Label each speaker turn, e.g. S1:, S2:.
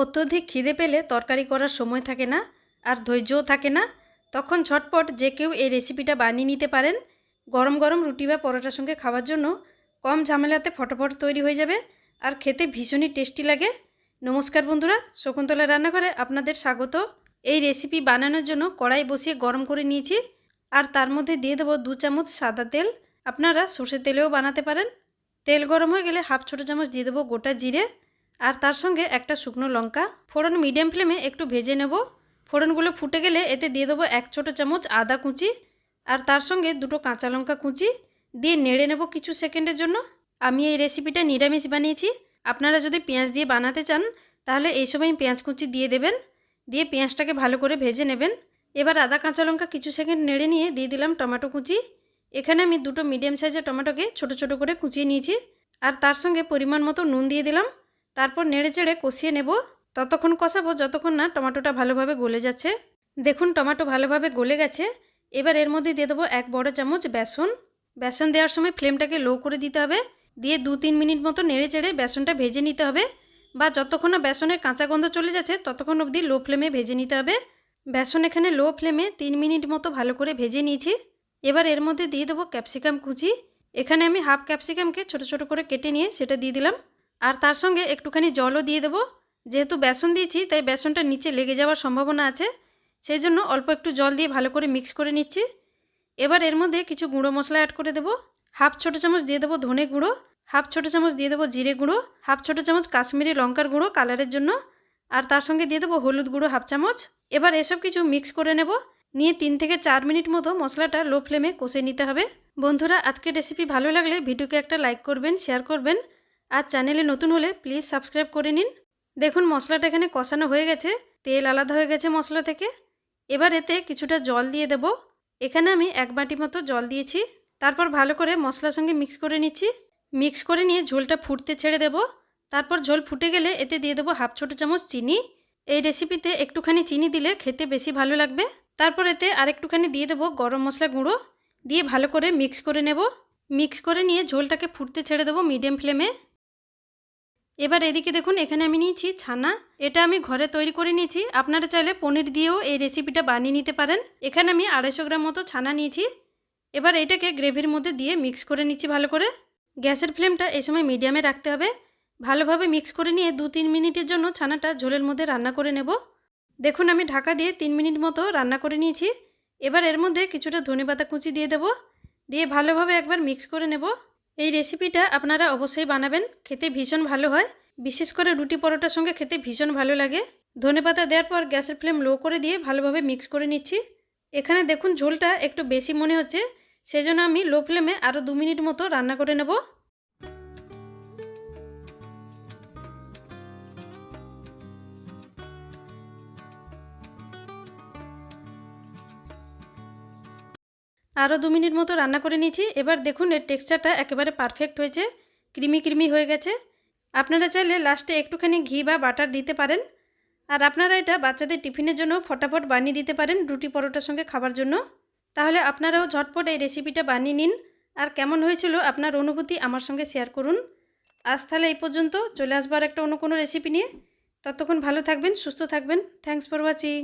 S1: অত্যধিক খিদে পেলে তরকারি করার সময় থাকে না আর ধৈর্যও থাকে না। তখন ঝটপট যে কেউ এই রেসিপিটা বানিয়ে নিতে পারেন। গরম গরম রুটি বা পরোটার সঙ্গে খাওয়ার জন্য কম ঝামেলাতে ফটোফট তৈরি হয়ে যাবে আর খেতে ভীষণই টেস্টি লাগে। নমস্কার বন্ধুরা, শকুন্তলা রান্নাঘরে আপনাদের স্বাগত। এই রেসিপি বানানোর জন্য কড়াই বসিয়ে গরম করে নিয়েছি আর তার মধ্যে দিয়ে দেবো দু চামচ সাদা তেল। আপনারা সর্ষের তেলেও বানাতে পারেন। তেল গরম হয়ে গেলে হাফ ছোটো চামচ দিয়ে দেবো গোটা জিরে। আর তার সঙ্গে একটা শুকনো লঙ্কা। ফোড়ন মিডিয়াম ফ্লেমে একটু ভেজে নেব। ফোড়নগুলো ফুটে গেলে এতে দিয়ে দেবো এক ছোটো চামচ আদা কুচি আর তার সঙ্গে দুটো কাঁচা লঙ্কা কুচি। দিয়ে নেড়ে নেব কিছু সেকেন্ডের জন্য। আমি এই রেসিপিটা নিরামিষ বানিয়েছি। আপনারা যদি পেঁয়াজ দিয়ে বানাতে চান, তাহলে এই সময় পেঁয়াজ কুচি দিয়ে দেবেন। দিয়ে পেঁয়াজটাকে ভালো করে ভেজে নেবেন। এবার আদা কাঁচা লঙ্কা কিছু সেকেন্ড নেড়ে নিয়ে দিয়ে দিলাম টমেটো কুচি। এখানে আমি দুটো মিডিয়াম সাইজের টমেটোকে ছোট ছোট করে কুচিয়ে নিয়েছি। আর তার সঙ্গে পরিমাণ মতো নুন দিয়ে দিলাম। তারপর নেড়ে চেড়ে কষিয়ে নেব। ততক্ষণ কষাবো যতক্ষণ না টমেটোটা ভালোভাবে গলে যাচ্ছে। দেখুন টমেটো ভালোভাবে গলে গেছে। এবার এর মধ্যে দিয়ে দেবো এক বড় চামচ বেসন। বেসন দেওয়ার সময় ফ্লেমটাকে লো করে দিতে হবে। দিয়ে দু তিন মিনিট মতো নেড়ে চেড়ে বেসনটা ভেজে নিতে হবে। বা যতক্ষণ না বেসনের কাঁচা গন্ধ চলে যাচ্ছে, ততক্ষণ অবধি লো ফ্লেমে ভেজে নিতে হবে। বেসন এখানে লো ফ্লেমে তিন মিনিট মতো ভালো করে ভেজে নিয়েছি। এবার এর মধ্যে দিয়ে দেবো ক্যাপসিকাম কুচি। এখানে আমি হাফ ক্যাপসিকামকে ছোট ছোট করে কেটে নিয়ে সেটা দিয়ে দিলাম। আর তার সঙ্গে একটুখানি জলও দিয়ে দেবো। যেহেতু বেসন দিয়েছি, তাই বেসনটা নিচে লেগে যাওয়ার সম্ভাবনা আছে। সেই জন্য অল্প একটু জল দিয়ে ভালো করে মিক্স করে নিচ্ছি। এবার এর মধ্যে কিছু গুঁড়ো মশলা অ্যাড করে দেবো। হাফ ছোটো চামচ দিয়ে দেবো ধনে গুঁড়ো, হাফ ছোটো চামচ দিয়ে দেবো জিরে গুঁড়ো, হাফ ছোটো চামচ কাশ্মীরি লঙ্কার গুঁড়ো কালারের জন্য। আর তার সঙ্গে দিয়ে দেবো হলুদ গুঁড়ো হাফ চামচ। এবার এসব কিছু মিক্স করে নেব। নিয়ে তিন থেকে চার মিনিট মতো মশলাটা লো ফ্লেমে কষে নিতে হবে। বন্ধুরা, আজকের রেসিপি ভালো লাগলে ভিডিওকে একটা লাইক করবেন, শেয়ার করবেন। আর চ্যানেলে নতুন হলে প্লিজ সাবস্ক্রাইব করে নিন। দেখুন মশলাটা এখানে কষানো হয়ে গেছে, তেল আলাদা হয়ে গেছে মশলা থেকে। এবার এতে কিছুটা জল দিয়ে দেব। এখানে আমি এক বাটি মতো জল দিয়েছি। তারপর ভালো করে মশলার সঙ্গে মিক্স করে নিচ্ছি। মিক্স করে নিয়ে ঝোলটা ফুটতে ছেড়ে দেব। তারপর ঝোল ফুটে গেলে এতে দিয়ে দেবো হাফ ছোটো চামচ চিনি। এই রেসিপিতে একটুখানি চিনি দিলে খেতে বেশি ভালো লাগবে। তারপর এতে আরেকটুখানি দিয়ে দেবো গরম মশলা গুঁড়ো। দিয়ে ভালো করে মিক্স করে নেব। মিক্স করে নিয়ে ঝোলটাকে ফুটতে ছেড়ে দেবো মিডিয়াম ফ্লেমে এবার এদিকে দেখুন, এখানে আমি নিয়েছি ছানা। এটা আমি ঘরে তৈরি করে নিয়েছি। আপনারা চাইলে পনির দিয়েও এই রেসিপিটা বানিয়ে নিতে পারেন। এখানে আমি আড়াইশো গ্রাম মতো ছানা নিয়েছি। এবার এটাকে গ্রেভির মধ্যে দিয়ে মিক্স করে নিচ্ছি ভালো করে। গ্যাসের ফ্লেমটা এই সময় মিডিয়ামে রাখতে হবে। ভালোভাবে মিক্স করে নিয়ে দু তিন মিনিটের জন্য ছানাটা ঝোলের মধ্যে রান্না করে নেব। দেখুন, আমি ঢাকা দিয়ে তিন মিনিট মতো রান্না করে নিয়েছি। এবার এর মধ্যে কিছুটা ধনেপাতা কুচি দিয়ে দেব। দিয়ে ভালোভাবে একবার মিক্স করে নেব। এই রেসিপিটা আপনারা অবশ্যই বানাবেন, খেতে ভীষণ ভালো হয়। বিশেষ করে রুটি পরোটার সঙ্গে খেতে ভীষণ ভালো লাগে। ধনে পাতা দেওয়ার পর গ্যাসের ফ্লেম লো করে দিয়ে ভালোভাবে মিক্স করে নিচ্ছি। এখানে দেখুন ঝোলটা একটু বেশি মনে হচ্ছে, সেজন্য আমি লো ফ্লেমে আরও দু মিনিট মতো রান্না করে নেব। আরও দু মিনিট মতো রান্না করে নিয়েছি। এবার দেখুন, এর টেক্সচারটা একেবারে পারফেক্ট হয়েছে, ক্রিমি ক্রিমি হয়ে গেছে। আপনারা চাইলে লাস্টে একটুখানি ঘি বা বাটার দিতে পারেন। আর আপনারা এটা বাচ্চাদের টিফিনের জন্য ফটাফট বানিয়ে দিতে পারেন রুটি পরোটার সঙ্গে খাবার জন্য। তাহলে আপনারাও ঝটপট এই রেসিপিটা বানিয়ে নিন। আর কেমন হয়েছিল আপনার অনুভূতি আমার সঙ্গে শেয়ার করুন। আজ তাহলে এই পর্যন্ত, চলে আসবার একটা অন্য কোনো রেসিপি নিয়ে। ততক্ষণ ভালো থাকবেন, সুস্থ থাকবেন। Thanks for watching